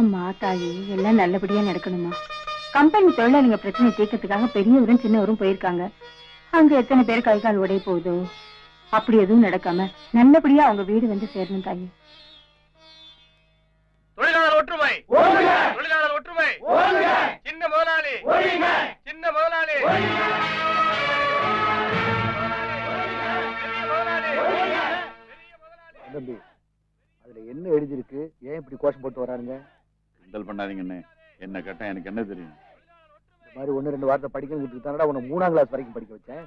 அம்மா தாயி எல்லாம் நல்லபடியா நடக்கணுமா? கம்பெனி தொழிலாளிங்க பிரச்சனை தீர்க்கறதுக்காக பெரியவரும் சின்னவரும் போயிருக்காங்க. அங்க எத்தனை பேர் கை கால் உடைய போகுதோ? அப்படி எதுவும் நடக்காம நல்லபடியா அவங்க வீடு வந்து சேரணும் தாயி. தொழிலாளர் ஒற்றுமை. தொழிலாளர் ஒற்றுமை. சின்ன முதலாளி. சின்ன முதலாளி. பெரிய முதலாளி. பெரிய முதலாளி. தம்பி அதுல என்ன எழுதிருக்கு ஏன் இப்படி கோஷம் போட்டு வரானுங்க கிண்டல் பண்ணாதீங்கண்ணே. என்ன கேட்டா எனக்கு என்ன தெரியும்? இந்த மாதிரி ஒண்ணு ரெண்டு வார்த்தை படிக்கிறதுக்கு தானடா உன்னை மூணாம் கிளாஸ் வரைக்கும் படிக்க வச்சேன்.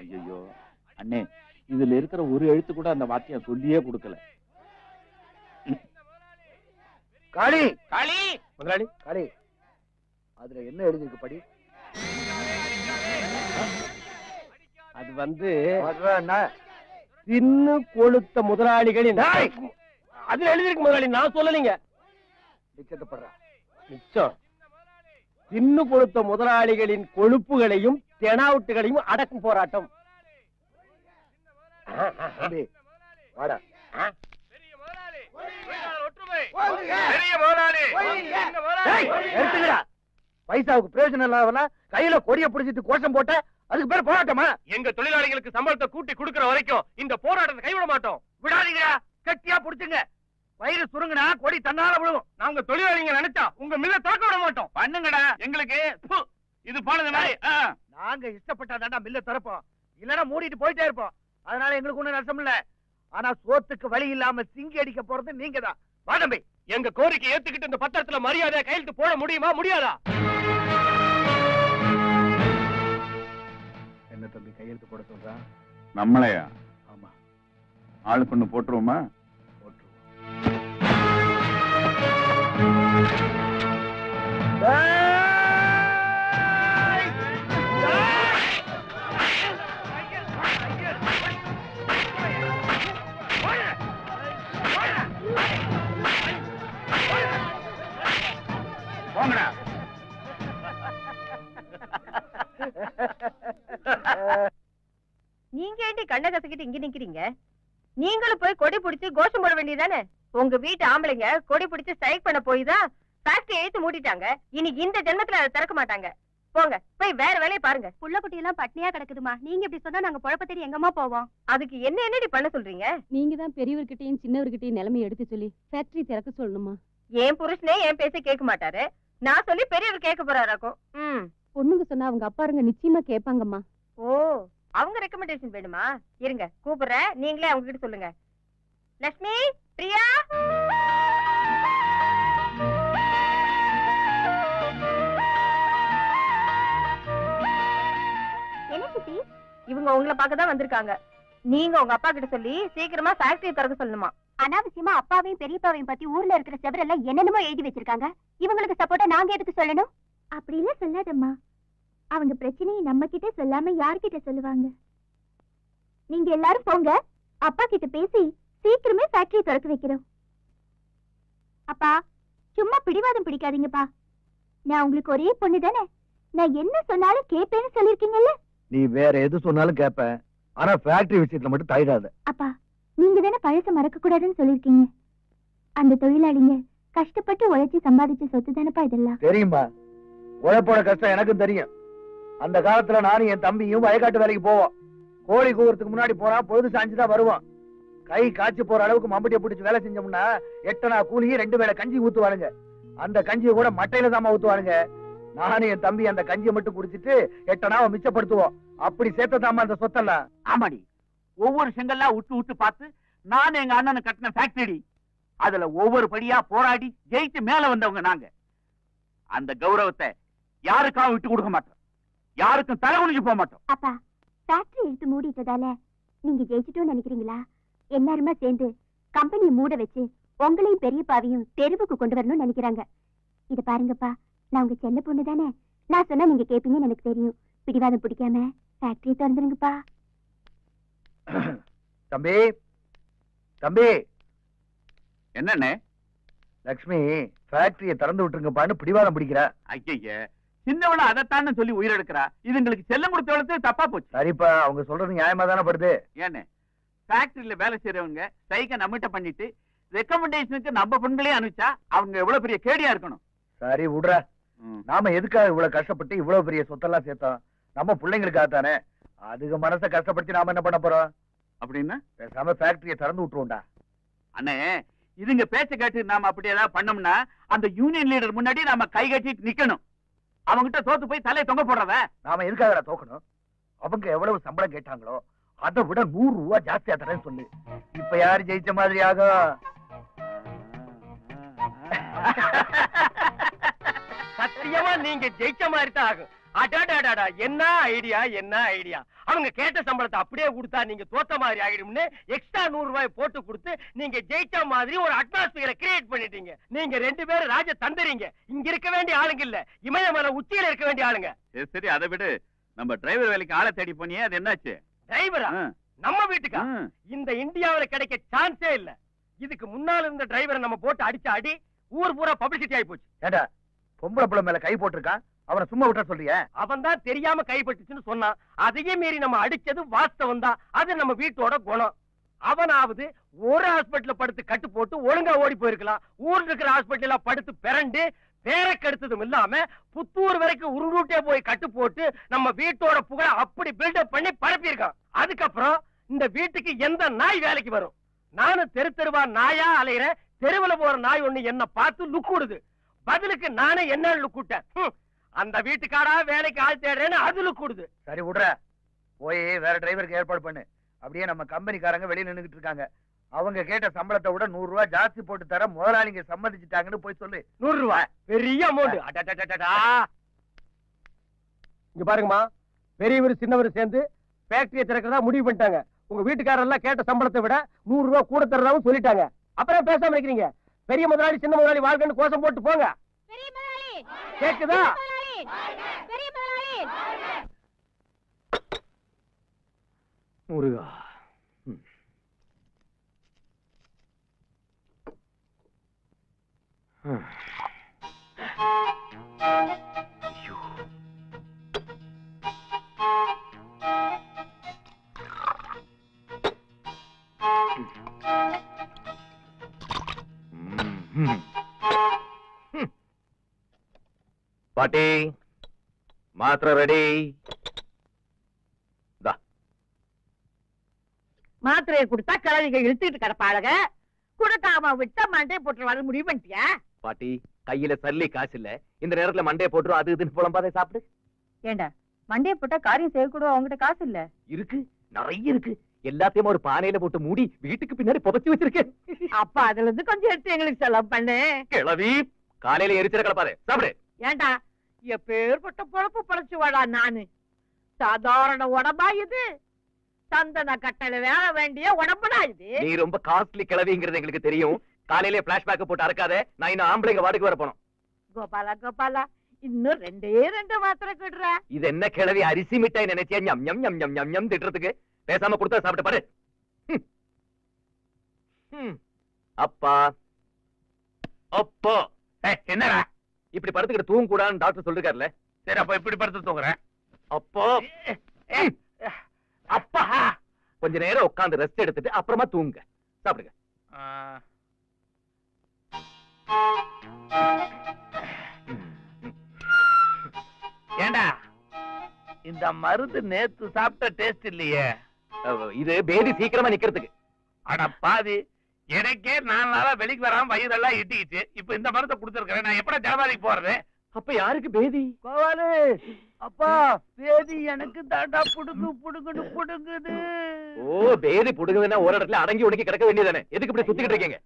ஐயோ அண்ணே இதுல இருக்கிற ஒரு எழுத்து கூட அந்த வாத்தியம் சொல்லியே கொடுக்கல. காளி! காளி! முதலாளி காளி. அதுல என்ன எழுதிருக்கு படி? அது வந்து? தின்னு கொளுத்த முதலாளிகளின் அதுல எழுதிருக்கு முதலாளி நான் சொல்லலீங்க. தின்னு கொடுத்த முதலாளிகளின் கொழுப்புகளையும் தெனாவுட்டுகளையும் அடக்கும் போராட்டம். பைசாவுக்கு பிரயோஜனம் இல்லாதவனா கையில கொடிய பிடிச்சிட்டு கோஷம் போட்ட அதுக்கு பேர் போராட்டமா? எங்க தொழிலாளிகளுக்கு சம்பளத்தை கூட்டி கொடுக்கிற வரைக்கும் இந்த போராட்டத்தை கைவிட மாட்டோம். விடாதீங்க கட்டியா புடிச்சுங்க. வயிறு சுருங்குனா கொடி தன்னால விழுவும். நாங்க தொழிலாளிங்க நினைச்சா உங்க மில்ல திறக்க விட மாட்டோம். பண்ணுங்கடா. எங்களுக்கு இது போனது மாதிரி. நாங்க இஷ்டப்பட்டாதான்டா மில்ல திறப்போம். இல்லனா மூடிட்டு போயிட்டே இருப்போம். அதனால எங்களுக்கு ஒண்ணும் நஷ்டம் இல்ல. ஆனா சோத்துக்கு வழி இல்லாம சிங்கி அடிக்க போறது நீங்க தான். வா தம்பி. எங்க கோரிக்கை ஏத்துக்கிட்டு இந்த பத்திரத்துல மரியாதை கையெழுத்து போட முடியுமா? முடியாதா? என்ன தம்பி கையெழுத்து போட சொல்றான் நம்மளையா? ஆமா. ஒண்ணு போட்டுருவோமா போட்டுருவோம்? நீங்களும் போய் கொடி பிடிச்சு கோஷம் போட வேண்டியதானே உங்க வீட்டு ஆம்பளைங்க கொடி பிடிச்சு ஸ்ட்ரைக் பண்ண போய் தான் ஃபேக்டரி எழுத்து மூடிட்டாங்க இன்னைக்கு இந்த ஜென்மத்துல அதை திறக்க மாட்டாங்க. போங்க போய் வேற வேலையை பாருங்க. புள்ள குட்டி எல்லாம் பட்னியா கிடக்குதுமா. நீங்க இப்படி சொன்னா நாங்க குழப்ப தேடி எங்கம்மா போவோம்? அதுக்கு என்ன என்னடி பண்ண சொல்றீங்க? நீங்க தான் பெரியவர்கிட்டயும் சின்னவர்கிட்டயும் நிலைமை எடுத்து சொல்லி ஃபேக்டரி திறக்க சொல்லணுமா? என் புருஷனே என் பேச கேட்க மாட்டாரு. நான் சொல்லி பெரியவர் கேட்க போறாராக்கும் ம். பொண்ணுங்க சொன்னா அவங்க அப்பாருங்க நிச்சயமா கேட்பாங்கம்மா. ஓ அவங்க ரெக்கமெண்டேஷன் வேணுமா? இருங்க கூப்பிடுறேன். நீங்களே அவங்க கிட்ட சொல்லுங்க. லட்சுமி பிரியா? என்ன சித்தி? இவங்க உங்களை பார்க்க தான் வந்திருக்காங்க. நீங்க உங்க அப்பா கிட்ட சொல்லி சீக்கிரமா ஃபேக்டரி திறக்க சொல்லணுமா? அனாவசியமா அப்பாவையும் பெரியப்பாவையும் பத்தி ஊர்ல இருக்கிற செவரெல்லாம் என்னென்னமோ எழுதி வச்சிருக்காங்க. இவங்களுக்கு சப்போர்ட்டா நாங்க எதுக்கு சொல்லணும்? அப்படிலாம் சொல்லாதம்மா. அவங்க பிரச்சனையை நம்ம கிட்ட சொல்லாம யார்கிட்ட சொல்லுவாங்க? நீங்க எல்லாரும் போங்க. அப்பா கிட்ட பேசி சீக்கிரமே ஃபேக்டரி திறக்க வைக்கிறோம். அப்பா சும்மா பிடிவாதம் பிடிக்காதீங்கப்பா. நான் உங்களுக்கு ஒரே பொண்ணு தானே. நான் என்ன சொன்னாலும் கேட்பேன்னு சொல்லிருக்கீங்கல்ல நீ வேற எது சொன்னாலும் கேட்பேன் ஆனா ஃபேக்டரி விஷயத்துல மட்டும் தயிராத அப்பா நீங்க தானே பழச மறக்க கூடாதுன்னு சொல்லிருக்கீங்க அந்த தொழிலாளிங்க கஷ்டப்பட்டு உழைச்சி சம்பாதிச்ச சொத்து தானப்பா இதெல்லாம். தெரியுமா உழைப்போட கஷ்டம் எனக்கும் தெரியும். அந்த காலத்துல நானும் என் தம்பியும் வயக்காட்டு வேலைக்கு போவோம். கோழி கூவுறதுக்கு முன்னாடி போனா பொழுது சாஞ்சுதான் வருவோம். கை காய்ச்சி போற அளவுக்கு மம்பட்டியை பிடிச்சி வேலை செஞ்சோம்னா எட்டனா கூலியும் ரெண்டு வேளை கஞ்சி ஊத்துவானுங்க. அந்த கஞ்சியை கூட மட்டையில தாமா ஊத்துவானுங்க. நானும் என் தம்பி அந்த கஞ்சியை மட்டும் குடிச்சிட்டு எட்டனாவை மிச்சப்படுத்துவோம். அப்படி சேர்த்ததாமா அந்த சொத்தெல்லாம். ஆமாடி. ஒவ்வொரு செங்கல்லா விட்டு விட்டு பார்த்து நான் எங்க அண்ணனை கட்டின ஃபேக்டரி அதுல ஒவ்வொரு படியா போராடி ஜெயிச்சு மேல வந்தவங்க நாங்க. அந்த கௌரவத்தை யாருக்காகவும் விட்டு கொடுக்க மாட்டோம். யாருக்கும் தலை குனிஞ்சு போக மாட்டோம். அப்பா ஃபேக்டரி எடுத்து மூடிட்டதால நீங்க ஜெயிச்சிட்டோம்னு நினைக்கிறீங்களா? எல்லாருமே சேர்ந்து கம்பெனியை மூட வச்சு உங்களையும் பெரியப்பாவையும் தெருவுக்கு கொண்டு வரணும்னு நினைக்கிறாங்க. இத பாருங்கப்பா நான் உங்க செல்ல பொண்ணு தானே. நான் சொன்னா நீங்க கேப்பீங்கன்னு எனக்கு தெரியும். பிடிவாதம் பிடிக்காம ஃபேக்டரி திறந்துருங்கப்பா. தம்பி தம்பி. என்னண்ணே? லக்ஷ்மி ஃபேக்டரியை திறந்து விட்டுருங்கப்பான்னு பிடிவாதம் பிடிக்கிற. ஐய சின்னவள அதைத்தான்னு சொல்லி உயிரெடுக்கிறா இதுங்களுக்கு செல்லம் கொடுத்த வளர்த்து தப்பா போச்சு. சரிப்பா அவங்க சொல்றது நியாயமா தானே படுது. ஏன்னு ஃபேக்டரியில வேலை செய்யறவங்க ஸ்ட்ரைக்க நம்மகிட்ட பண்ணிட்டு ரெக்கமெண்டேஷனுக்கு நம்ம பெண்களே அனுப்பிச்சா அவங்க எவ்வளவு பெரிய கேடியா இருக்கணும்? சரி விடுற. நாம எதுக்காக இவ்வளவு கஷ்டப்பட்டு இவ்வளவு பெரிய சொத்தெல்லாம் சேர்த்தோம்? நம்ம பிள்ளைங்களுக்காக தானே. அதுக்கு மனசை கஷ்டப்படுத்தி நாம என்ன பண்ண போறோம்? அப்படின்னா? பேசாம ஃபேக்டரியை திறந்து விட்டுருவோம்டா. அண்ணே இதுங்க பேச்ச கேட்டு நாம அப்படி ஏதாவது பண்ணோம்னா அந்த யூனியன் லீடர் முன்னாடி நாம கை கட்டிட்டு நிக்கணும். அவங்கிட்ட தோத்து போய் தலையை தொங்க போடுறத? நாம எதுக்காக தோக்கணும்? அவங்க எவ்வளவு சம்பளம் கேட்டாங்களோ அதை விட நூறு ரூபா ஜாஸ்தியா தரேன்னு சொல்லு. இப்ப யாரு ஜெயிச்ச மாதிரி ஆகும் சத்தியமா நீங்க ஜெயிச்ச மாதிரி தான் ஆகும். அடாடாடாடா என்ன ஐடியா என்ன ஐடியா? அவங்க கேட்ட சம்பளத்தை அப்படியே கொடுத்தா நீங்க தோத்த மாதிரி ஆகிடும்னு எக்ஸ்ட்ரா நூறு ரூபாய் போட்டு கொடுத்து நீங்க ஜெயிச்ச மாதிரி ஒரு அட்மாஸ்பியரை கிரியேட் பண்ணிட்டீங்க. நீங்க ரெண்டு பேரும் ராஜ தந்துறீங்க இங்க இருக்க வேண்டிய ஆளுங்க இல்ல. இமயமலை உச்சியில இருக்க வேண்டிய ஆளுங்க. சரி சரி அதை விடு. நம்ம டிரைவர் வேலைக்கு ஆளை தேடி போனியே அது என்னாச்சு? டிரைவரா நம்ம வீட்டுக்கா. இந்த இந்தியாவுல கிடைக்க சான்ஸே இல்ல. இதுக்கு முன்னால இருந்த டிரைவரை நம்ம போட்டு அடிச்ச அடி ஊர் பூரா பப்ளிசிட்டி ஆயி போச்சு. பொம்பளை புள்ள மேல கை போட்டிருக்கான் அவனை சும்மா விட்ட சொல்றிய? அவன் தான் தெரியாம கைப்பட்டுச்சுன்னு சொன்னான். அதையே மீறி நம்ம அடிச்சது வாஸ்தவம் தான். அது நம்ம வீட்டோட குணம். அவனாவது ஒரு ஹாஸ்பிடல்ல படுத்து கட்டு போட்டு ஒழுங்கா ஓடி போயிருக்கலாம். ஊர்ல இருக்கிற ஹாஸ்பிடல்ல படுத்து பிறண்டு பேரை கெடுத்ததும் இல்லாம புத்தூர் வரைக்கும் உருண்டூட்டே போய் கட்டு போட்டு நம்ம வீட்டோட புகழ அப்படி பில்டப் பண்ணி பரப்பியிருக்கான். அதுக்கப்புறம் இந்த வீட்டுக்கு எந்த நாய் வேலைக்கு வரும்? நானும் தெரு தெருவா நாயா அலையிற தெருவுல போற நாய் ஒண்ணு என்ன பார்த்து லுக்குடுது பதிலுக்கு நானே என்ன லுக்குட்டேன் ஹம். அந்த வீட்டுக்காரா வேலைக்கு ஆள் தேடுறேன்னு அது லுக்குடுது சரி விடுற போய் வேற டிரைவருக்கு ஏற்பாடு பண்ணு. அப்படியே நம்ம கம்பெனிக்காரங்க வெளிய நின்னுகிட்டு இருக்காங்க. அவங்க கேட்ட சம்பளத்தை விட நூறு ரூபாய் ஜாஸ்தி போட்டு தர முதலாளிங்க சம்மதிச்சுட்டாங்கன்னு போய் சொல்லு. நூறு ரூபாய் பெரிய அமௌண்ட் இங்க பாருங்கம்மா. பெரியவர் சின்னவர் சேர்ந்து ஃபேக்டரியை திறக்கிறதா முடிவு பண்ணிட்டாங்க. உங்க வீட்டுக்காரெல்லாம் கேட்ட சம்பளத்தை விட நூறு ரூபாய் கூட தரதாவும் சொல்லிட்டாங்க. அப்புறம் பேசாம இருக்கிறீங்க? பெரிய முதலாளி சின்ன முதலாளி வாழ்க்கைன்னு கோஷம் போட்டு போங்க. கேக்குதா? முருகா. பாட்டி மாத்திரை ரெடி. மாத்திரையை கொடுத்தா கிழவிக இழுத்துட்டு கிடப்பாளுக. கொடுக்காம விட்டா மண்டை போட்டு வர முடிவு பண்ணிட்டியா பாட்டி கையில சல்லி காசு இல்ல. இந்த நேரத்துல மண்டைய போட்டுரும் அது இதுன்னு புலம்பாத சாப்பிடு. ஏண்டா மண்டைய போட்டா காரியம் செய்யக்கூட அவங்ககிட்ட காசு இல்ல? இருக்கு நிறைய இருக்கு. எல்லாத்தையும் ஒரு பானையில போட்டு மூடி வீட்டுக்கு பின்னாடி புதைச்சு வச்சிருக்கேன். அப்ப அதுல இருந்து கொஞ்சம் எடுத்து எங்களுக்கு செலவு பண்ணு. கிளவி காலையில எரிச்சல கிளப்பாரு சாப்பிடு. ஏண்டா எப்பேற்பட்ட பொழப்பு படைச்சு வாடா நானு? சாதாரண உடம்பா இது? சந்தன கட்டளை வேற வேண்டிய உடம்புடா இது? நீ ரொம்ப காஸ்ட்லி கிளவிங்கிறது எங்களுக்கு தெரியும். காலையில பிளாஷ்பேக் போட்டு அறக்காத நான் இன்னும் ஆம்பளைங்க வாடகை வர போனோம் கோபாலா கோபாலா இன்னும் ரெண்டே ரெண்டு மாத்திரை கிடுற. இது என்ன கிளவி அரிசி மிட்டாய் நினைச்சியா? ஞம் ஞம் ஞம் ஞம் ஞம் ஞம் திட்டுறதுக்கு. பேசாம கொடுத்தா சாப்பிட்டு பாரு. ஹம். ஹம். அப்பா. அப்போ. ஏய், என்னடா? இப்படி படுத்துக்கிட்டு தூங்க கூடாதுன்னு டாக்டர் சொல்லிருக்காருல்ல சரி அப்ப இப்படி படுத்து தூங்குறேன். அப்போ. அப்பா. கொஞ்ச நேரம் உட்கார்ந்து ரெஸ்ட் எடுத்துட்டு அப்புறமா தூங்க. சாப்பிடுங்க. ஏண்டா? இந்த மருந்து நேத்து சாப்பிட்ட டேஸ்ட் இல்லையே. இது பேதி சீக்கிரமா நிக்கிறதுக்கு. அட பாதி எனக்கே நாலு நாளா வெளிக்கு வராம வயிறெல்லாம் இட்டிக்கிச்சு. இப்ப இந்த மருந்தை கொடுத்துருக்கேன் நான் எப்படா ஜனவரிக்கு போறது? அப்ப யாருக்கு பேதி? கோவாலு அப்பா பேதி எனக்கு தாண்டா. புடுங்கு புடுங்குன்னு புடுங்குது. ஓ பேதி புடுங்குதுன்னா ஒரு இடத்துல அடங்கி உடங்கி கிடக்க வேண்டியதானே எதுக்கு இப்படி சுத்திக்கிட்டு இருக்கீங்க?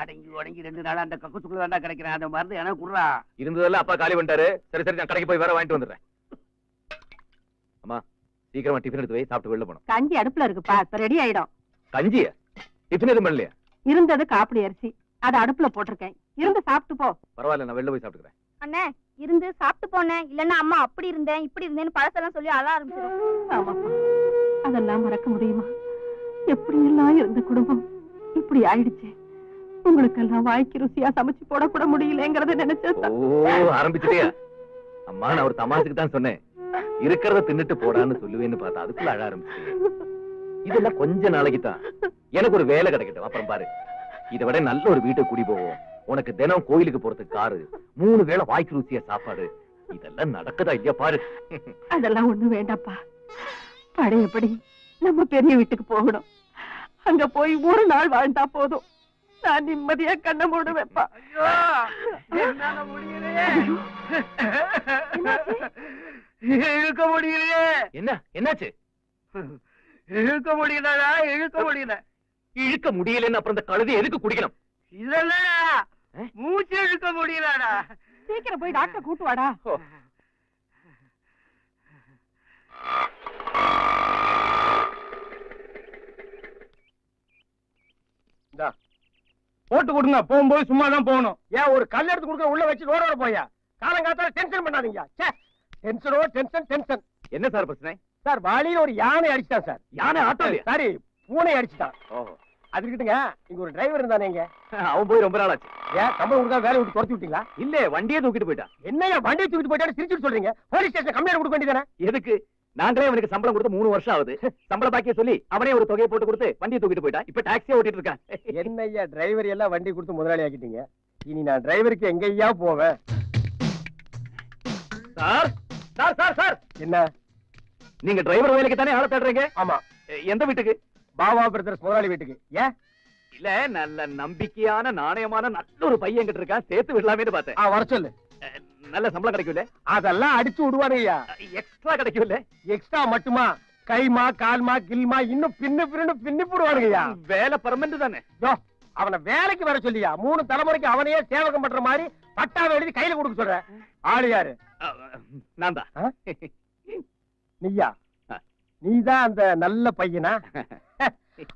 அடங்கி உடங்கி ரெண்டு நாளா அந்த கக்குச்சுக்குள்ள தாண்டா கிடைக்கிறேன். அந்த மருந்து எனக்கு குடுறா. இருந்ததெல்லாம் அப்பா காலி பண்ணிட்டாரு. சரி சரி நான் கடைக்கு போய் வேற வாங்கிட்டு வந்துடுறேன். அம்மா சீக்கிரமா டிஃபன் எடுத்து போய் சாப்பிட்டு வெளில போனோம் கஞ்சி அடுப்புல இருக்குப்பா இப்ப ரெடி ஆயிடும். கஞ்சிய? டிஃபன் எதுவும் பண்ணலையா? இருந்தது காப்பிடி அரிசி. அத அடுப்புல போட்டிருக்கேன். இருந்து சாப்பிட்டு போ. பரவாயில்ல நான் வெளில போய் சாப்பிட்டுக்கிறேன். அண்ணே இருந்து சாப்பிட்டு போனேன் இல்லன்னா அம்மா அப்படி இருந்தேன் இப்படி இருந்தேன்னு பழசெல்லாம் சொல்லி அழ ஆரம்பிச்சிடும். அதெல்லாம் மறக்க முடியுமா? எப்படி எல்லாம் இருந்த குடும்பம் இப்படி ஆயிடுச்சு? உங்களுக்கெல்லாம் வாய்க்கு ருசியா சமைச்சு போடக்கூட முடியலங்கிறத நினைச்சா ஓ ஆரம்பிச்சிட்டியா? அம்மா நான் ஒரு தமாசுக்கு தான் சொன்னேன். இருக்கிறத தின்னுட்டு போடான்னு சொல்லுவேன்னு பார்த்தா அதுக்குள்ள அழ ஆரம்பிச்சிட்டே இதெல்லாம் கொஞ்ச நாளைக்கு தான். எனக்கு ஒரு வேலை கிடைக்கட்டும். அப்புறம் பாரு. இதை விட நல்ல ஒரு வீட்டுக்கு குடி போவோம். உனக்கு தினம் கோயிலுக்கு போறதுக்கு காரு மூணு வேளை வாய்க்கு ருசியா சாப்பாடு. இதெல்லாம் நடக்குதா இல்லையா பாரு. அதெல்லாம் ஒண்ணு வேண்டாப்பா பழையபடி நம்ம பெரிய வீட்டுக்கு போகணும். அங்க போய் ஒரு நாள் வாழ்ந்தா போதும். நான் நிம்மதியா கண்ண மூடுவேப்பா என்னால முடியலையே. இழுக்க முடியலையே. என்ன என்னாச்சு? இழுக்க முடியலடா இழுக்க முடியல. இழுக்க முடியலன்னு அப்புறம் இந்த கழுதை எதுக்கு குடிக்கணும்? இல்லடா? மூச்சு இழுக்க முடியலடா. சீக்கிரம் போய் டாக்டர் கூட்டு வாடா. போட்டு கொடுங்க போகும்போது சும்மா தான் போகணும். ஏன் ஒரு கல் எடுத்து கொடுக்க உள்ள வச்சு ரோட போயா காலங்காத்தால டென்ஷன் பண்ணாதீங்க. டென்ஷனோ டென்ஷன் டென்ஷன் என்ன சார் பிரச்சனை? சார் வாளியில ஒரு யானை அடிச்சிட்டான் சார். யானை ஆட்டோ சாரி பூனை அடிச்சிட்டான். ஓஹோ. அது இருக்கட்டுங்க இங்க ஒரு டிரைவர் இருந்தானே இங்க. அவன் போய் ரொம்ப நாள் ஆச்சு. ஏன் கம்பெனி கொடுத்தா வேலையை விட்டு துரத்தி விட்டீங்களா? இல்ல வண்டியே தூக்கிட்டு போயிட்டான். என்னையா வண்டியை தூக்கிட்டு போயிட்டாரு சிரிச்சுட்டு சொல்றீங்க? போலீஸ் ஸ்டேஷன் கம்ப்ளைண்ட் கொடுக்க வேண்டியதானே எதுக்கு? நாங்களே அவனுக்கு சம்பளம் கொடுத்து மூணு வருஷம் ஆகுது. சம்பள பாக்கிய சொல்லி அவனே ஒரு தொகையை போட்டு கொடுத்து வண்டியை தூக்கிட்டு போயிட்டான் இப்ப டாக்ஸியே ஓட்டிட்டு இருக்கான். என்னய்யா டிரைவர் எல்லாம் வண்டி கொடுத்து முதலாளி ஆக்கிட்டீங்க. இனி நான் டிரைவருக்கு எங்கய்யா போவேன்? Sir sir sir sir. என்ன? நீங்க டிரைவர் வேலைக்கு தானே ஆள தேடுறீங்க? ஆமா. எந்த வீட்டுக்கு? பாபா பிரதர்ஸ் முதலாளி வீட்டுக்கு. ஏன்? இல்ல நல்ல நம்பிக்கையான நாணயமான நல்ல ஒரு பையன் கிட்ட இருக்கான். சேர்த்து விடலாமேன்னு பார்த்தேன். வர சொல்லு. நல்ல சம்பளம் கிடைக்கும்ல? அதெல்லாம் அடிச்சு விடுவானுங்கய்யா. எக்ஸ்ட்ரா கிடைக்கும்ல? எக்ஸ்ட்ரா மட்டுமா? கைமா கால்மா கில்மா இன்னும் பின்னு பின்னு பின்னி போடுவானுங்கய்யா. வேலை பர்மனன்ட் தானே. அவனை வேலைக்கு வர சொல்லியா? மூணு தலைமுறைக்கு அவனையே சேவகம் பண்ற மாதிரி பட்டாவை எழுதி கையில கொடுக்க சொல்ற. ஆளு யாரு? நான் தான்? நீயா. நீதான் அந்த நல்ல பையனா?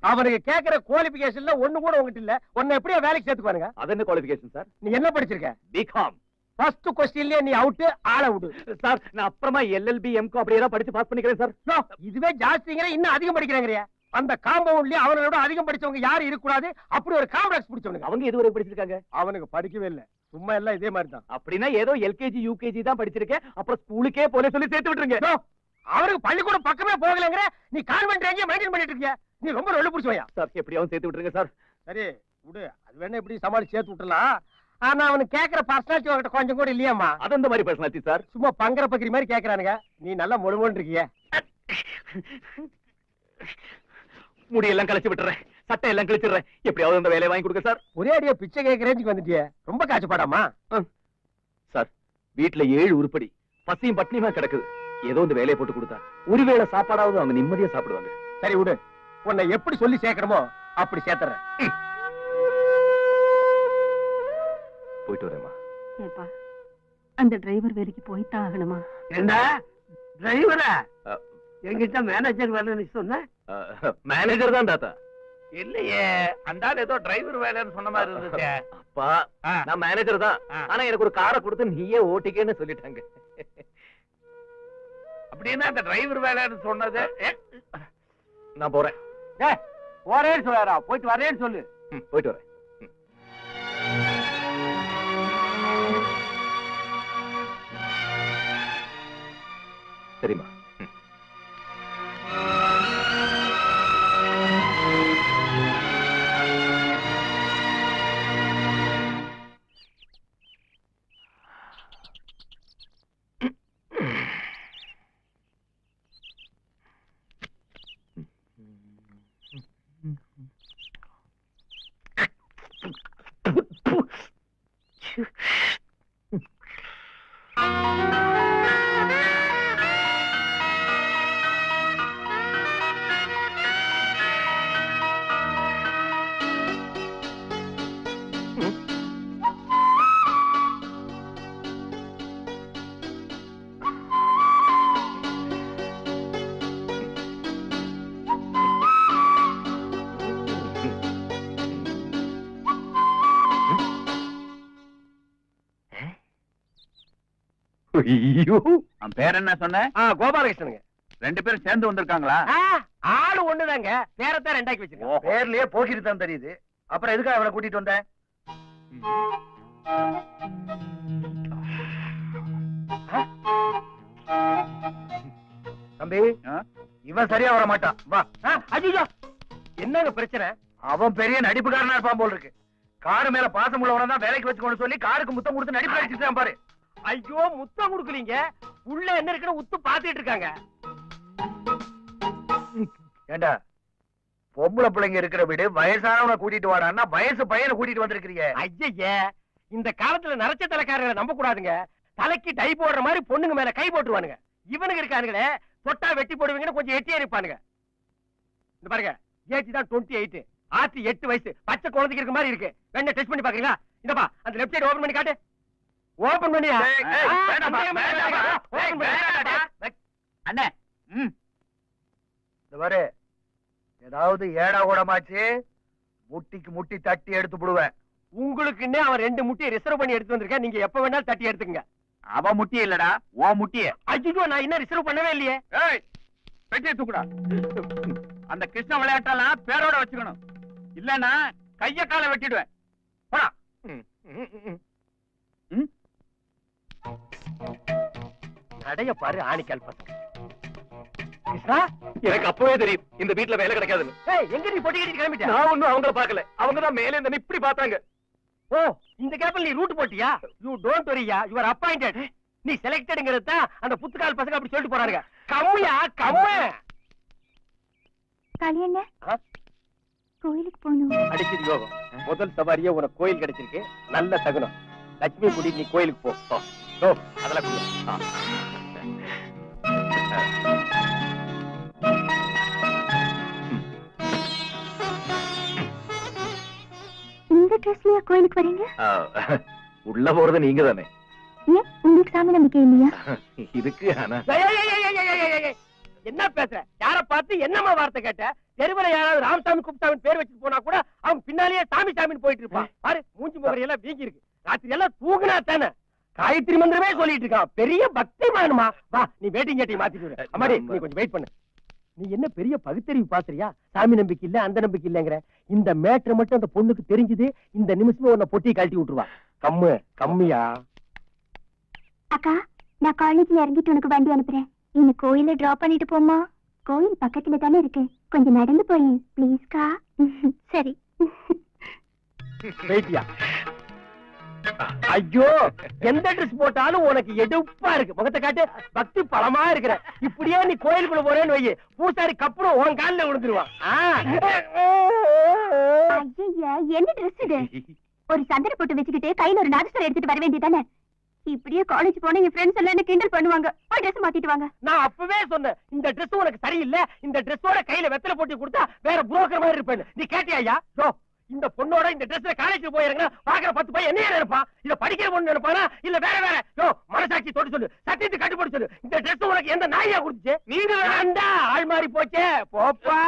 அவனுக்கு கேக்குற குவாலிபிகேஷன்ல ஒண்ணு கூட உங்ககிட்ட இல்ல. உன்னை எப்படியா வேலைக்கு சேர்த்துக்குவானுங்க. அது என்ன குவாலிபிகேஷன் சார் நீ என்ன படிச்சிருக்க? பிகாம் ஃபர்ஸ்ட் கொஸ்டின்லயே நீ அவுட் ஆள விடு. சார் நான் அப்புறமா எல்எல்பி எம்கோ அப்படியே தான் படிச்சு பாஸ் பண்ணிக்கிறேன் சார் இதுவே ஜாஸ்திங்கிற இன்னும் அதிகம் படிக்கிறாங்கறியா? அந்த காம்பவுண்ட்லயே அவனோட அதிகம் படிச்சவங்க யாரும் இருக்க கூடாது அப்படி ஒரு காம்ப்ளெக்ஸ் பிடிச்சவனுங்க. அவங்க வரைக்கும் படிச்சிருக்காங்க? அவனுக்கு படிக்கவே இல்ல. சும்மா எல்லாம் இதே மாதிரி தான் அப்படின்னா ஏதோ எல்கேஜி யூகேஜி தான் படிச்சிருக்கேன். அப்புறம் ஸ்கூலுக்கே போல சொல்லி சேர்த்து விட்டுருங்க. யோ, அவனுக்கு பள்ளிக்கூடம் பக்கமே போகலங்கிற நீ கான்வென்ட் எங்கேயும் மெயின்டைன் பண்ணிட்டு இருக்கிய? நீ ரொம்ப ரொம்ப பிடிச்சவையா? சார் எப்படியாவது சேர்த்து விட்டுருங்க சார் சரி விடு. அது வேணா எப்படி சமாளிச்சு சேர்த்து விட்டுலாம் ஆனா அவனுக்கு கேக்குற பர்சனாலிட்டி அவன்கிட்ட கொஞ்சம் கூட இல்லையாம்மா. அது அந்த மாதிரி பர்சனாலிட்டி சார் சும்மா பங்கர பக்கிரி மாதிரி கேக்குறானுங்க. நீ நல்லா முழுமோன்னு இருக்கிய முடியெல்லாம் கழிச்சு விட்டுறேன். சட்டை எல்லாம் கிழிச்சிடுறேன். எப்படியாவது அந்த வேலையை வாங்கி கொடுங்க சார் ஒரே அடியா பிச்சை ரேஞ்சுக்கு வந்துட்டியே. ரொம்ப காய்ச்சப்பாடாமா சார் வீட்டுல ஏழு உருப்படி பசியும் பட்னியுமா கிடக்குது. ஏதோ இந்த வேலையை போட்டு கொடுத்தா. ஒரு வேளை சாப்பாடாவது அவங்க நிம்மதியா சாப்பிடுவாங்க. சரி விடு. உன்னை எப்படி சொல்லி சேர்க்கணுமோ அப்படி சேர்த்துறேன். போயிட்டு வரேம்மா. ஏப்பா அந்த டிரைவர் வேலைக்கு போய்தான் ஆகணுமா? என்ன? டிரைவரா. எங்கிட்ட மேனேஜர் வேலைன்னு சொன்ன? மேனேஜர் தான் தாத்தா. இல்லையே அந்த ஆள் ஏதோ டிரைவர் வேலைன்னு சொன்ன மாதிரி இருந்துச்சு. அப்பா. நான் மேனேஜர் தான். ஆனா எனக்கு ஒரு காரை கொடுத்து நீயே ஓட்டிக்கேன்னு சொல்லிட்டாங்க. அப்படின்னா அந்த டிரைவர் வேலைன்னு சொன்னது நான் போறேன். போறேன்னு சொல்லாரா போயிட்டு வரேன்னு சொல்லு. போயிட்டு வரேன். ம். ஐயோ. அவன் பேர் என்ன சொன்ன? ஆ கோபாலகிருஷ்ணனுங்க. ரெண்டு பேரும் சேர்ந்து வந்திருக்காங்களா? ஆ, ஆளு ஒண்ணுதாங்க. பேரத்தான் ரெண்டாக்கி வச்சிருக்கேன் பேர்லயே போக்கிட்டு தான் தெரியுது. அப்புறம் எதுக்கு அவனை கூட்டிட்டு வந்த? தம்பி ஆ? இவன் சரியா வர மாட்டான். வா. ஐயோ. என்னங்க பிரச்சனை? அவன் பெரிய நடிப்புக்காரனா இருப்பான் போல் இருக்கு. காரு மேல பாசம் உள்ளவன தான் வேலைக்கு வச்சுக்கோன்னு சொல்லி காருக்கு முத்தம் கொடுத்து நடிப்பு அடிச்சுட்டான் பாரு. ஐயோ முத்தம் கொடுக்கலீங்க. உள்ள என்ன இருக்குன்னு உத்து பாத்துட்டு இருக்காங்க. ஏண்டா பொம்பளை பிள்ளைங்க இருக்கிற வீடு வயசானவனை கூட்டிட்டு வாடான்னா வயசு பையனை கூட்டிட்டு வந்திருக்கிறீங்க. ஐயய்ய இந்த காலத்துல நரச்ச தலைக்காரங்களை நம்ப கூடாதுங்க தலைக்கு டை போடுற மாதிரி பொண்ணுங்க மேல கை போட்டுருவானுங்க. இவனுங்க இருக்கானுங்களே தொட்டா வெட்டி போடுவீங்கன்னு கொஞ்சம் எட்டியே இருப்பானுங்க. இந்த பாருங்க ஏஜ் தான் டுவெண்ட்டி எயிட் ஆத்தி எட்டு வயசு பச்சை குழந்தைக்கு இருக்க மாதிரி இருக்கு. வேணா டெஸ்ட் பண்ணி பாக்குறீங்களா? இந்தப்பா அந்த லெஃப்ட் சைடு ஓபன் பண்ணி காட்டு. ஓபன் பண்ணியா. வேண்டாம்டா. அண்ணே ம். இந்த பாரு ஏதாவது ஏடா கூடமாச்சு முட்டிக்கு முட்டி தட்டி எடுத்து விடுவேன். உங்களுக்குன்னே அவன் ரெண்டு முட்டையை ரிசர்வ் பண்ணி எடுத்து வந்திருக்கேன் நீங்க எப்ப வேணாலும் தட்டி எடுத்துக்கங்க. அவ முட்டிய இல்லடா ஓ முட்டிய. ஐயோ நான் இன்னும் ரிசர்வ் பண்ணவே இல்லையே. ஏய் பெட்டியை தூக்குடா. அந்த கிருஷ்ண விளையாட்டெல்லாம் பேரோட வச்சுக்கணும். இல்லன்னா கைய காலை வெட்டிடுவேன். போடா. நடைய பாரு ஆணிக்கால் பசங்க கிருஷ்ணா எனக்கு அப்பவே தெரியும். இந்த வீட்ல வேலை கிடைக்காதுன்னு. ஏய் எங்க நீ பொட்டி கட்டி கிளம்பிட்ட? நான் ஒண்ணும் அவங்கள பார்க்கல. அவங்க தான் மேலே இருந்து இப்படி பார்த்தாங்க. ஓ இந்த கேப்ல நீ ரூட் போட்டியா? யூ டோன்ட் வரியா யூ ஆர் அப்பாயிண்டட் நீ செலக்டட்ங்கிறது தான் அந்த புத்துக்கால் பசங்க அப்படி சொல்லிட்டு போறாங்க கம்முயா கம்மு. கல்யாண? கோயிலுக்கு போகணும். அடிச்சது யோகம். முதல் சவாரியே உனக்கு கோயில் கிடைச்சிருக்கு. நல்ல தகுனம் லட்சுமி குடி நீ கோயிலுக்கு போ. ஓ அதெல்லாம். இந்த ட்ரெஸ்லயா கோயிலுக்கு வரீங்க? ஆ, உள்ள போறது நீங்க தானே. ஏன் உங்களுக்கு சாமி நம்பிக்கை இல்லையா? இதுக்கு ஆனா. என்ன பேசுற? யார பார்த்து என்னம்மா வார்த்தை கேட்ட? தெருவுல யாராவது ராமசாமி குப்தாமி பேர் வச்சுட்டு போனா கூட அவங்க பின்னாலேயே சாமி சாமின்னு போயிட்டு இருப்பான். பாரு மூஞ்சி முகரை எல்லாம் வீங்கி இருக்கு ராத்திரி எல்லாம் தூங்குனா தானே. காயத்ரி மந்திரமே சொல்லிட்டு இருக்கான் பெரிய பக்தி மானுமா வா நீ வேட்டிங் கேட்டி மாத்திட்டு அம்மாடி நீ கொஞ்சம் வெயிட் பண்ணு. நீ என்ன பெரிய பகுத்தறிவு பாக்குறியா சாமி நம்பிக்கை இல்ல அந்த நம்பிக்கை இல்லங்கிற. இந்த மேட்ரு மட்டும் அந்த பொண்ணுக்கு தெரிஞ்சது இந்த நிமிஷமே உன்னை பொட்டி கழட்டி விட்டுருவா. கம்மு கம்மியா? அக்கா நான் காலேஜ்ல இறங்கிட்டு உனக்கு வண்டி அனுப்புறேன். என்ன கோயில டிராப் பண்ணிட்டு போமா கோயில் பக்கத்துல தானே இருக்கு. கொஞ்சம் நடந்து போய் ப்ளீஸ்க்கா சரி. வெயிட்டியா ஐயோ எந்த ட்ரெஸ் போட்டாலும் உனக்கு எடுப்பா இருக்கு. முகத்தை காட்டு பக்தி பலமா இருக்கிற. இப்படியே நீ கோயிலுக்குள்ள போறேன்னு வை பூசாரி கப்புறம் உன் காலில் விழுந்துருவான் என்ன ட்ரெஸ் இது? ஒரு சந்தன போட்டு வச்சுக்கிட்டு கையில ஒரு நாதஸ்வரம் எடுத்துட்டு வர வேண்டியதானே? இப்படியே காலேஜ் போனா என் ஃப்ரெண்ட்ஸ் எல்லாம் என்ன கிண்டல் பண்ணுவாங்க? போய் ட்ரெஸ் மாத்திட்டு வாங்க. நான் அப்பவே சொன்னேன் இந்த Dress உனக்கு சரியில்லை. இந்த ட்ரெஸ்ஸோட கையில வெத்தலை போட்டு கொடுத்தா வேற புரோக்கர் மாதிரி இருப்பேன் நீ கேட்டியா ஐயா? இந்த பொண்ணோட இந்த ட்ரெஸ்ல காலேஜ் போயிருங்க பாக்குற பத்து பையன் என்ன நினைப்பான் இல்ல படிக்கிற பொண்ணு நினைப்பானா? இல்ல வேற வேற. யோ மனசாட்சி தொட்டு சொல்லு. சத்தியத்தை கட்டுப்படி சொல்லு. இந்த Dress உனக்கு எந்த நாயா கொடுத்துச்சு? நீங்க வேண்டா ஆள் மாறி போச்சே? போப்பா.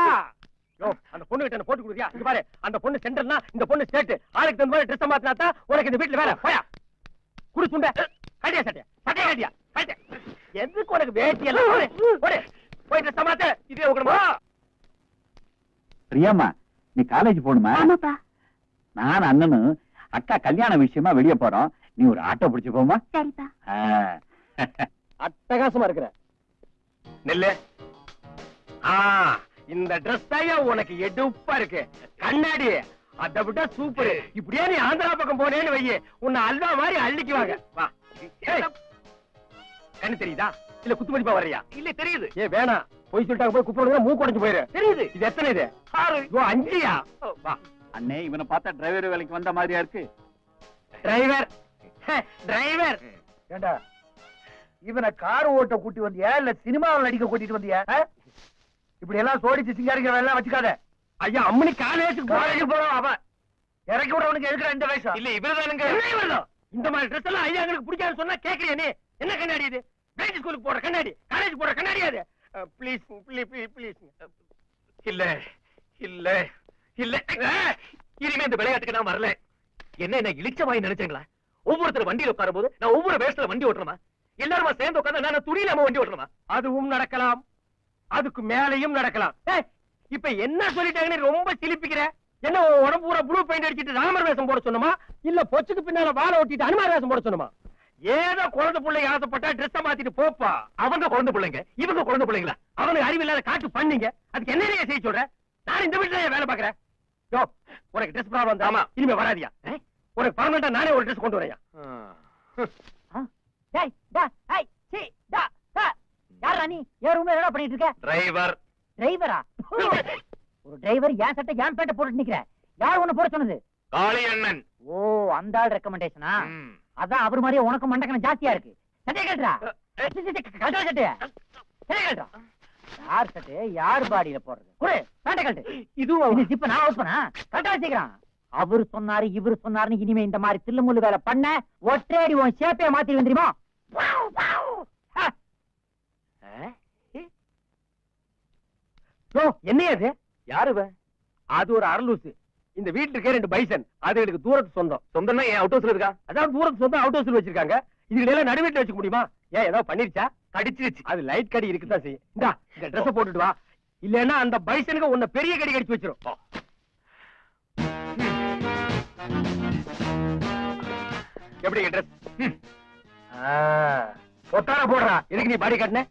யோ அந்த பொண்ணு கிட்ட என்ன போட்டு கொடுத்தியா இங்க பாரு அந்த பொண்ணு சென்டர்னா இந்த பொண்ணு ஸ்டேட் ஆளுக்கு தகுந்த மாதிரி ட்ரெஸ் மாத்தினா தான் உனக்கு இந்த வீட்டுல வேலை. போயா. குடு சுண்ட. கட்டியா சட்டையா? சட்டையா கட்டியா கட்டியா எதுக்கு உனக்கு வேட்டி எல்லாம்? போய் ட்ரெஸ் மாத்த. இதே உக்கணுமா? பிரியாமா நீ காலேஜ் போகணுமா? ஆமாப்பா. நான் அண்ணனும் அக்கா கல்யாண விஷயமா வெளிய போறோம். நீ ஒரு ஆட்டோ பிடிச்சு போமா சரிப்பா. அட்டகாசமா இருக்கிற. நெல்லு. ஆ இந்த Dress தாயா உனக்கு எடுப்பா இருக்கு. கண்ணாடி. அதை விட சூப்பர் இப்படியே நீ ஆந்திரா பக்கம் போனேன்னு வையே. உன்னை அல்வா மாதிரி அள்ளிக்குவாங்க. வா. கண்ணு தெரியுதா? இல்ல குத்து மதிப்பா வர்றியா? இல்ல தெரியுது. ஏ வேணாம். போய் சொல்லிட்டாங்க போய் குப்பிடுங்க மூக்கு போயிரு. தெரியுது. இது எத்தனை இது? ஆறு. ஓ அஞ்சியா? வா. அண்ணே இவனை பார்த்தா டிரைவர் வேலைக்கு வந்த மாதிரியா இருக்கு? டிரைவர் டிரைவர் ஏண்டா? இவனை கார் ஓட்ட கூட்டி வந்தியா? இல்ல சினிமாவில் நடிக்க கூட்டிட்டு வந்தியா? இப்படி எல்லாம் சோடிச்சு சிங்காரிக்கிற எல்லாம் வச்சுக்காத. ஐயா அம்மனி காலேஜுக்கு காலேஜ் போறோம் அவன் இறக்கி விடுறவனுக்கு எதுக்குற இந்த வயசு? இல்ல இவருதானுங்க இந்த மாதிரி ட்ரெஸ் எல்லாம் ஐயா எங்களுக்கு பிடிக்காது சொன்னா கேக்குறியா நீ? என்ன கண்ணாடி இது? பேங்க் ஸ்கூலுக்கு போற கண்ணாடி? காலேஜ் போற கண்ணாடி அது ப்ளீஸ் ப்ளீஸ் ப்ளீஸ் இல்ல இல்ல இல்ல. இனிமே இந்த விளையாட்டுக்கு நான் வரல. என்ன என்ன இழிச்ச வாய் நினைச்சீங்களா? ஒவ்வொருத்தர் வண்டியில உட்காரும் போது நான் ஒவ்வொரு வேஷத்துல வண்டி ஓட்டுறமா எல்லாருமா சேர்ந்து உட்கார்ந்து நான் துணியிலாம வண்டி ஓட்டுறமா அதுவும் நடக்கலாம். அதுக்கு மேலையும் நடக்கலாம். இப்ப என்ன சொல்லிட்டாங்கன்னு ரொம்ப சிலிப்பிக்கிற? என்ன உடம்பு பூரா ப்ளூ பெயிண்ட் அடிச்சிட்டு ராமர் வேஷம் போட சொன்னமா? இல்ல பொச்சுக்கு பின்னால வாழை ஒட்டிட்டு அனுமார் வேஷம் போட சொன்னமா? ஏதோ குழந்தை பிள்ளை ஆசைப்பட்டா ட்ரெஸ் மாத்திட்டு போப்பா. அவங்க குழந்தை பிள்ளைங்க இவங்க குழந்தை பிள்ளைங்களா? அவனுக்கு அறிவு இல்லாத காட்டு பண்ணீங்க. அதுக்கு என்ன செய்ய சொல்ற? நான் இந்த வீட்டுல வேலை பாக்குறேன் யோ உனக்கு ட்ரெஸ் ப்ராப்ளம் ஆமா. இனிமே வராதியா? உனக்கு பர்மனண்டா நானே ஒரு ட்ரெஸ் கொண்டு வரேன் டேய் டா ஹை சி டா டா. யாரா நீ? ஏன் ரூம்ல என்ன பண்ணிட்டு இருக்க? டிரைவர் டிரைவரா ஒரு டிரைவர் ஏன் சட்டை ஏன் பேட்டை நிக்கிற. யார் உன்னை போட சொன்னது? காளி அண்ணன் ஓ அந்த ஆள் ரெக்கமெண்டேஷனா. அதான் அவர் மாதிரியே உனக்கு மண்டக்கணம் ஜாஸ்தியா இருக்கு. சட்டையை கட்டுறா கட்டா சட்டைய. சட்டையை கட்டுறா யார் சட்டை யார் பாடியில போடுறது? குடு பேட்டை கட்டு இதுவும் இது ஜிப்ப நான் ஓப்பனா கரெக்டா வச்சுக்கிறான். அவர் சொன்னாரு இவர் சொன்னாருன்னு இனிமே இந்த மாதிரி தில்லுமுள்ளு வேலை பண்ண ஒற்றேடி உன் ஷேப்பே மாத்தி வந்துருமா என்னையா அது யாரு? அது ஒரு அரலூசு இந்த வீட்டுல இருக்க ரெண்டு பைசன் அது எனக்கு தூரத்து சொந்தம். சொந்தம்னா என் அவுட் ஹவுஸ்ல இருக்கா? அதான் தூரத்து சொந்தம் அவுட் ஹவுஸ்ல வச்சிருக்காங்க. இதுல எல்லாம் நடுவீட்டுல வச்சுக்க முடியுமா? ஏன் ஏதாவது பண்ணிருச்சா? கடிச்சிருச்சு. அது லைட் கடி இருக்குதான் செய்யும். இந்தா இந்த ட்ரெஸ் போட்டுட்டு வா. இல்லன்னா அந்த பைசனுக்கு உன்னை பெரிய கடி கடிச்சு வச்சிரும். எப்படி ட்ரெஸ் ஒத்தார போடுறா. எதுக்கு நீ பாடி கட்டின?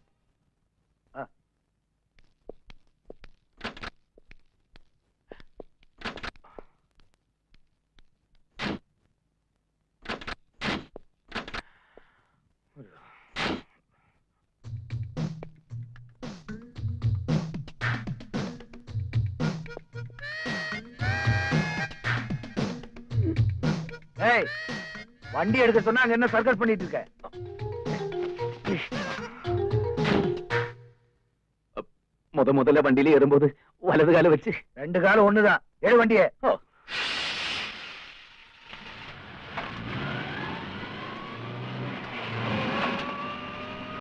ஏய் வண்டி எடுக்க சொன்னா அங்க என்ன சர்க்கஸ் பண்ணிட்டு இருக்க? முத முதல்ல வண்டியில ஏறும்போது வலது கால வச்சு. ரெண்டு காலம் ஒண்ணுதான். ஏழு வண்டியே. ஓ,